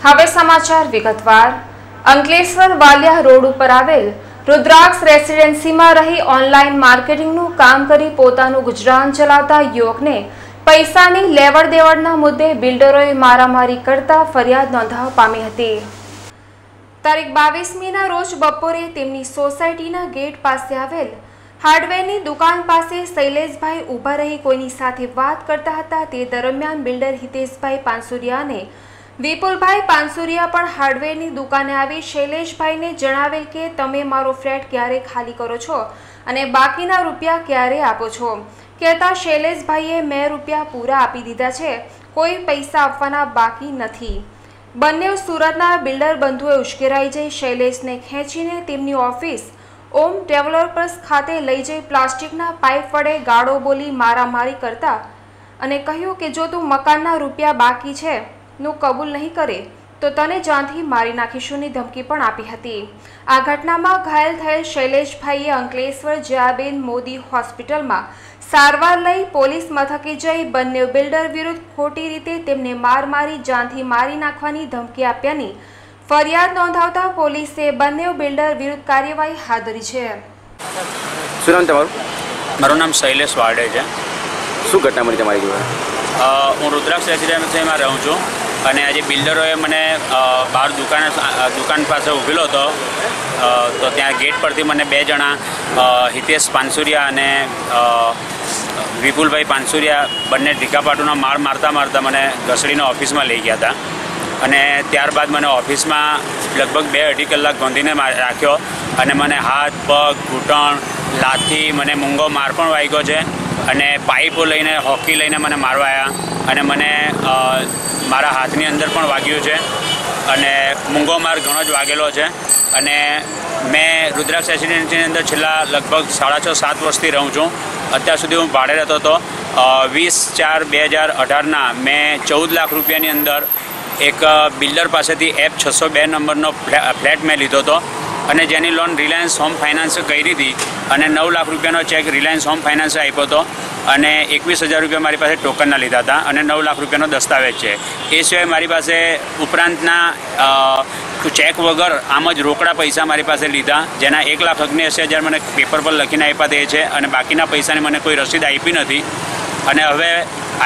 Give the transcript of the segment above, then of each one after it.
હવે સમાચાર વિગતવાર. અંકલેશ્વર વાલિયા રોડ ઉપર આવેલ રુદ્રાક્ષ રેસિડેન્સીમાં રહી ઓનલાઈન માર્કેટિંગનું કામ કરી પોતાનું ગુજરાન ચલાવતા યુવકને પૈસાની લેવડ દેવડના મુદ્દે બિલ્ડરોએ મારામારી કરતા ફરિયાદ નોંધાવા પામી હતી. તારીખ બાવીસમીના રોજ બપોરે તેમની સોસાયટીના ગેટ પાસે આવેલ હાર્ડવેરની દુકાન પાસે શૈલેષભાઈ ઊભા રહી કોઈની સાથે વાત કરતા હતા તે દરમિયાન બિલ્ડર હિતેશભાઈ પાનસુરિયાને વિપુલભાઈ પાનસુરિયા પણ હાર્ડવેરની દુકાને આવી. શૈલેષભાઈને જણાવેલ કે, તમે મારો ફ્લેટ ક્યારે ખાલી કરો છો અને બાકીના રૂપિયા ક્યારે આપો છો? કહેતા શૈલેષભાઈએ, મેં રૂપિયા પૂરા આપી દીધા છે. કોઈ પૈસા આપવાના બાકી નથી. બંને સુરતના બિલ્ડર બંધુએ ઉશ્કેરાઈ જઈ શૈલેષને ખેંચીને તેમની ઓફિસ ઓમ ડેવલપર્સ ખાતે લઈ જઈ પ્લાસ્ટિકના પાઇપ વડે ગાળો બોલી મારામારી કરતા અને કહ્યું કે, જો તું મકાનના રૂપિયા બાકી છે નું કબૂલ નહીં કરે તો તને જાનથી મારી નાખીશુંની ધમકી પણ આપી હતી. આ ઘટનામાં ઘાયલ થયેલ શૈલેષભાઈએ અંકલેશ્વર જયાબેન મોદી હોસ્પિટલમાં સારવાર લઈ પોલીસ મથકે જઈ બંને બિલ્ડર વિરુદ્ધ ખોટી રીતે તેમને માર મારી જાનથી મારી નાખવાની ધમકી આપ્યાની ફરિયાદ નોંધાવતા પોલીસે બંને બિલ્ડર વિરુદ્ધ કાર્યવાહી હાથ ધરી છે. શું નામ તમારું? મારું નામ શૈલેષ વાડે છે. શું ઘટના બની તમારી જોડે? હું રુદ્રાક્ષ રેસિડેન્સીમાં રહું છું. અને આજે બિલ્ડરોએ મને બહાર દુકાન દુકાન પાસે ઊભેલો હતો. તો ત્યાં ગેટ પરથી મને બે જણા હિતેશ પાનસુરિયા અને વિપુલભાઈ પાનસુરિયા બંને ઢીકાપાટુના માળ મારતા મારતા મને ઘસડીને ઓફિસમાં લઈ ગયા હતા. અને ત્યારબાદ મને ઓફિસમાં લગભગ બે અઢી કલાક ગોંધીને રાખ્યો અને મને હાથ, પગ, ઘૂંટણ, લાથી, મને મૂંગો માર પણ વાગ્યો છે. અને પાઇપો લઈને, હોકી લઈને મને મારવા આવ્યા અને મને મારા હાથની અંદર પણ વાગ્યું છે અને મૂંગો માર ઘણો જ વાગેલો છે અને મેં રુદ્રાક્ષ રેસિડેન્સીની અંદર છેલ્લા લગભગ સાડા છ, સાત વર્ષથી રહું છું. અત્યાર સુધી હું ભાડે રહેતો હતો. વીસ ચાર બે હજાર અઢારના મેં ચૌદ લાખ રૂપિયાની અંદર એક બિલ્ડર પાસેથી એપ છસો બે નંબરનો ફ્લે- ફ્લેટ મેં લીધો હતો. અને જેની લોન રિલાયન્સ હોમ ફાઇનાન્સે કરી હતી અને નવ લાખ રૂપિયાનો ચેક રિલાયન્સ હોમ ફાઇનાન્સે આપ્યો હતો અને એકવીસ હજાર રૂપિયા મારી પાસે ટોકનના લીધા હતા અને નવ લાખ રૂપિયાનો દસ્તાવેજ છે. એ સિવાય મારી પાસે ઉપરાંતના ચેક વગર આમ જ રોકડા પૈસા મારી પાસે લીધા, જેના એક લાખ અગ્નેસી હજાર મને પેપર પર લખીને આપ્યા તે છે અને બાકીના પૈસાની મને કોઈ રસીદ આપી નથી. અને હવે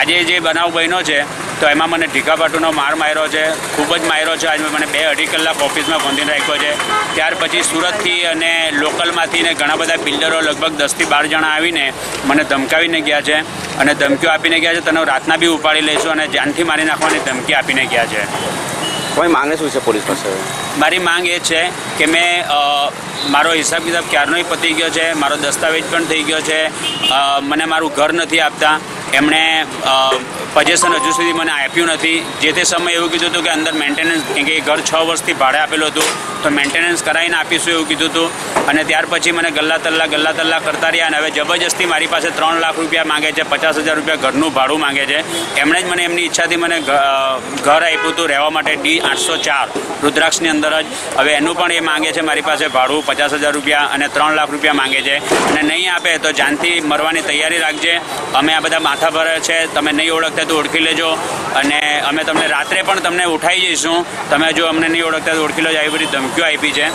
આજે જે બનાવ બન્યો છે તો એમાં મને ઢીકાપાટુનો માર માર્યો છે ખૂબ જ માર્યો છે. આજે મને બે અઢી કલાક ઓફિસમાં બંધીને રાખ્યો છે. ત્યાર પછી સુરતથી અને લોકલમાંથી ને ઘણા બધા બિલ્ડરો લગભગ દસથી બાર જણા આવીને મને ધમકાવીને ગયા છે. અને ધમકીઓ આપીને ગયા છે. તને રાતના બી ઉપાડી લઈશું અને જાનથી મારી નાખવાની ધમકી આપીને ગયા છે. કોઈ માંગે શું છે પોલીસ પાસે? મારી માંગ એ છે કે મેં મારો હિસાબ કિતાબ ક્યારનોય પતી ગયો છે મારો દસ્તાવેજ પણ થઈ ગયો છે. મને મારું ઘર નથી આપતા. એમણે પજેશન હજુ સુધી મને આપ્યું નથી. જે તે સમયે એવું કીધું હતું કે અંદર મેન્ટેનન્સ કે ઘર છ વર્ષથી ભાડે આપેલું હતું, તો મેન્ટેનન્સ કરાવીને આપીશું એવું કીધું હતું. અને ત્યાર પછી મને ગલ્લા તલ્લા ગલ્લા તલ્લા કરતા રહ્યા અને હવે જબરજસ્તી મારી પાસે ત્રણ લાખ રૂપિયા માંગે છે, પચાસ હજાર રૂપિયા ઘરનું ભાડું માંગે છે. એમણે જ મને એમની ઈચ્છાથી મને ઘર આપ્યું હતું રહેવા માટે ડી આઠસો ચાર રુદ્રાક્ષની અંદર જ. હવે એનું પણ એ માગે છે મારી પાસે ભાડું પચાસ હજાર રૂપિયા અને ત્રણ લાખ રૂપિયા માંગે છે. અને નહીં આપે તો જાનથી મરવાની તૈયારી રાખજે. અમે આ બધા માથા ભરે છે, તમે નહીં ઓળખતા તો ઓળખી લેજો. અને અમે તમને રાત્રે પણ તમને ઉઠાવી જઈશું. તમે જો અમને નહીં ઓળખતા તો ઓળખી લેજો. આવી બધી ધમકીઓ આપી છે.